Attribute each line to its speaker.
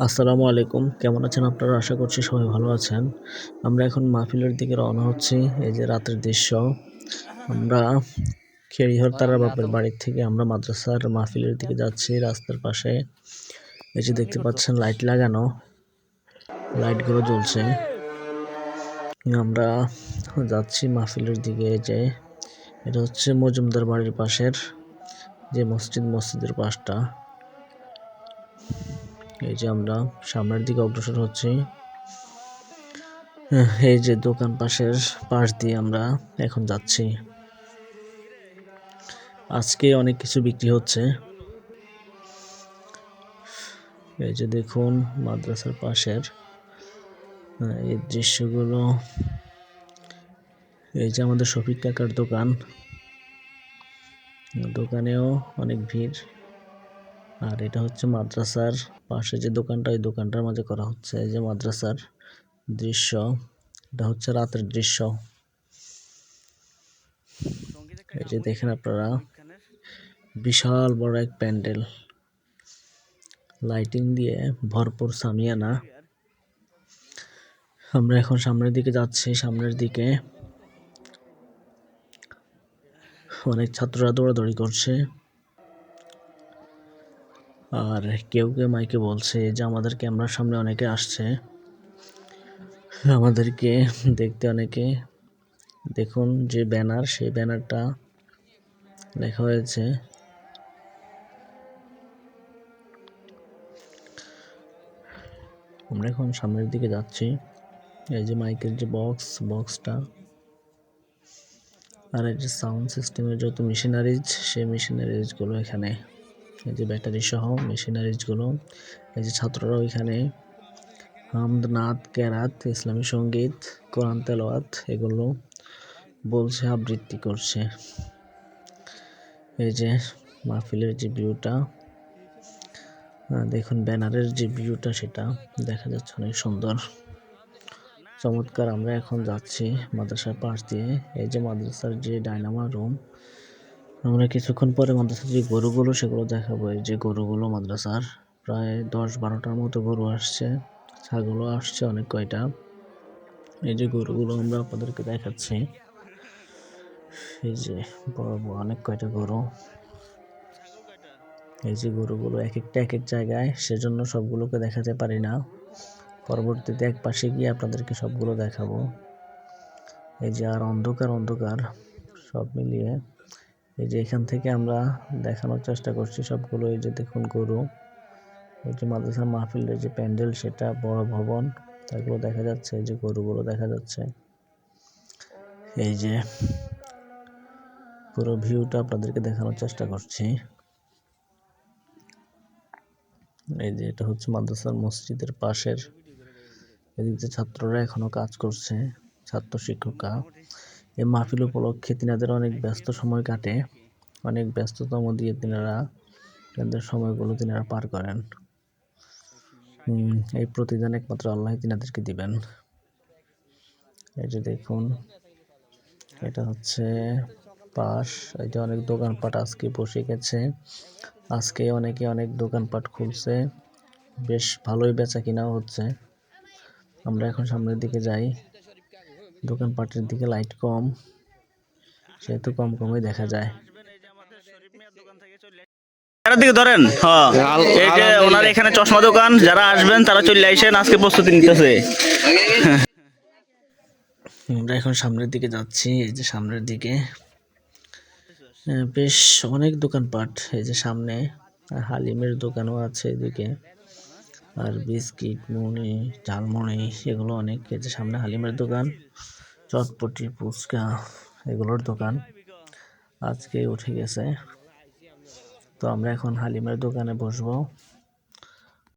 Speaker 1: আসসালামু আলাইকুম। কেমন আছেন আপনারা? আশা করছি সবাই ভালো আছেন। আমরা এখন মাহফিলের দিকে রওনা হচ্ছি। এই যে রাতের দৃশ্য। আমরা খেরিহর তারা বাপের বাড়ির থেকে আমরা মাদ্রাসার মাহফিলের দিকে যাচ্ছি। রাস্তার পাশে এই যে দেখতে পাচ্ছেন লাইট লাগানো। লাইটগুলো জ্বলছে। আমরা যাচ্ছি মাহফিলের দিকে। যে এটা হচ্ছে মজুমদার বাড়ির পাশের যে মসজিদ, মসজিদের পাশটা। এই যে আমরা সামনের দিকে অগ্রসর হচ্ছি। হ্যাঁ, এই যে দোকান পাশের পাশ দিয়ে আমরা এখন যাচ্ছি। আজকে অনেক কিছু বিক্রি হচ্ছে। এই যে দেখুন মাদ্রাসার পাশের আহ, এই দৃশ্যগুলো। এই যে আমাদের শফিক কাকার দোকান। দোকানেও অনেক ভিড়। আর এটা হচ্ছে মাদ্রাসার পাশে যে দোকানটা, ওই দোকানটার মাঝে করা হচ্ছে এই যে মাদ্রাসার দৃশ্য। এটা হচ্ছে রাতের দৃশ্য। এই যে দেখেন আপনারা, বিশাল বড় এক প্যান্ডেল। লাইটিং দিয়ে ভরপুর সামিয়ানা। আমরা এখন সামনের দিকে যাচ্ছি, সামনের দিকে অনেক ছাত্ররা দৌড়াদৌড়ি করছে। আর কেউ কেউ মাইকে বলছে যে আমাদের ক্যামেরার সামনে অনেকে আসছে। আমাদেরকে দেখতে অনেকে। দেখুন যে ব্যানার, সেই ব্যানারটা লেখা হয়েছে। আমরা এখন সামনের দিকে যাচ্ছি। এই যে মাইকের যে বক্স, বক্সটা। আর এই যে সাউন্ড সিস্টেমের যত মেশিনারিজ, সেই মেশিনারিজগুলো এখানে এই যে ব্যাটারি সহ মেশিনারিজগুলো এই যে ছাত্ররা ওইখানে হামদ নাদ কেরাত, ইসলামী সংগীত, কোরআন তেলাওয়াত এগুলো বলছে, আবৃত্তি করছে। এই যে মাহফিলের যে ভিউটা দেখুন ব্যানারের যে ভিউটা সেটা দেখা যাচ্ছে অনেক সুন্দর। চমৎকার, আমরা এখন যাচ্ছি মাদ্রাসার পাশ দিয়ে। এই যে মাদ্রাসার যে ডায়নামা রুম আমরা কিছুক্ষণ পরে মাদ্রাসার যে গরুগুলো, সেগুলো দেখাবো। এই যে গরুগুলো মাদ্রাসার, প্রায় দশ বারোটার মতো গরু আসছে, ছাগলও আসছে অনেক কয়টা। এই যে গরুগুলো আমরা আপনাদেরকে দেখাচ্ছি। এই যে বড় বড় অনেক কয়টা গরু। এই যে গরুগুলো এক একটা এক এক জায়গায়, সেজন্য সবগুলোকে দেখাতে পারি না। পরবর্তীতে এক পাশে গিয়ে আপনাদেরকে সবগুলো দেখাবো। এই যে আর অন্ধকার অন্ধকার, সব মিলিয়ে এই যে এখান থেকে আমরা দেখানোর চেষ্টা করছি সবগুলো। এই যে দেখুন গরু, এই যে মাদ্রাসা মাহফিলের যে প্যান্ডেল সেটা, বড় ভবন তাগুলো দেখা যাচ্ছে এই যে গরুগুলো দেখা যাচ্ছে। এই যে পুরো ভিউটা আপনাদেরকে দেখানোর চেষ্টা করছি। এই যে এটা হচ্ছে মাদ্রাসার মসজিদের পাশের। এদিক যে ছাত্ররা এখনও কাজ করছে, ছাত্র শিক্ষকরা। এই মাহফিল উপলক্ষে তিনাদের অনেক ব্যস্ত সময় কাটে। অনেক ব্যস্ততম দিয়ে তিনারা তাদের সময়গুলো তিনারা পার করেন। এই প্রতিদান একমাত্র আল্লাহ তিনাদেরকে দিবেন। এই যে দেখুন, এটা হচ্ছে পাশ এটা অনেক দোকানপাট আজকে বসে গেছে। আজকে অনেকে অনেক দোকানপাট খুলছে। বেশ ভালোই বেচা কিনাও হচ্ছে। আমরা এখন সামনের দিকে যাই। দোকানপাটের দিকে লাইট কম সেহেতু কম কমই দেখা যায়।
Speaker 2: দিকে ধরেন হ্যাঁ এই যে ওনার এখানে চশমা দোকান যারা আসবেন তারা চলে আইসেন আজকে প্রস্তুতি নিতেছে।
Speaker 1: আমরা এখন সামনের দিকে যাচ্ছি এই যে সামনের দিকে। বেশ অনেক দোকানপাট এই যে সামনে হালিমের দোকানও আছে এদিকে। আর বিস্কিট, মুড়ি, ঝালমুড়ি, এগুলো অনেক খেয়েছে। সামনে হালিমের দোকান, চটপটি, ফুচকা, এগুলোর দোকান। আজকে উঠে গেছে। তো আমরা এখন হালিমের দোকানে বসবো।